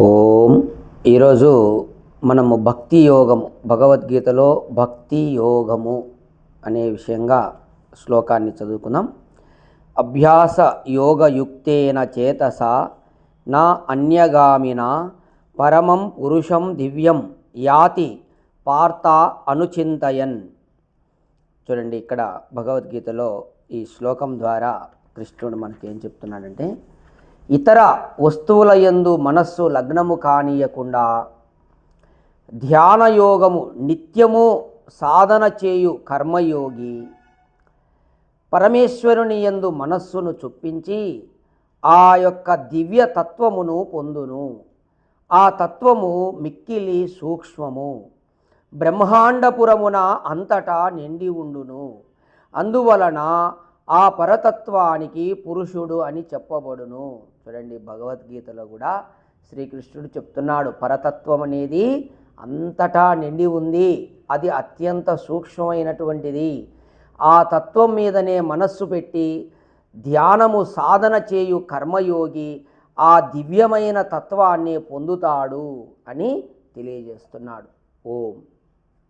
ఓం. ఈరోజు మనము భక్తి యోగము భగవద్గీతలో భక్తి యోగము అనే విషయంగా శ్లోకాన్ని చదువుకుందాం అభ్యాస యోగయుక్తేన చేతస నా అన్యగామిన పరమం పురుషం దివ్యం యాతి పార్త అనుచింతయన్. చూడండి ఇక్కడ భగవద్గీతలో ఈ శ్లోకం ద్వారా కృష్ణుడు మనకి ఏం చెప్తున్నాడంటే ఇతర వస్తువుల యందు మనస్సు లగ్నము కానీయకుండా ధ్యానయోగము నిత్యము సాధన చేయు కర్మయోగి పరమేశ్వరుని యందు మనస్సును చొప్పించి ఆ యొక్క దివ్య తత్వమును పొందును. ఆ తత్వము మిక్కిలి సూక్ష్మము. బ్రహ్మాండపురమున అంతటా నిండి ఉండును. అందువలన ఆ పరతత్వానికి పురుషుడు అని చెప్పబడును. చూడండి భగవద్గీతలో కూడా శ్రీకృష్ణుడు చెప్తున్నాడు పరతత్వం అనేది అంతటా నిండి ఉంది అది అత్యంత సూక్ష్మమైనటువంటిది. ఆ తత్వం మీదనే మనస్సు పెట్టి ధ్యానము సాధన చేయు కర్మయోగి ఆ దివ్యమైన తత్వాన్ని పొందుతాడు అని తెలియజేస్తున్నాడు. ఓం.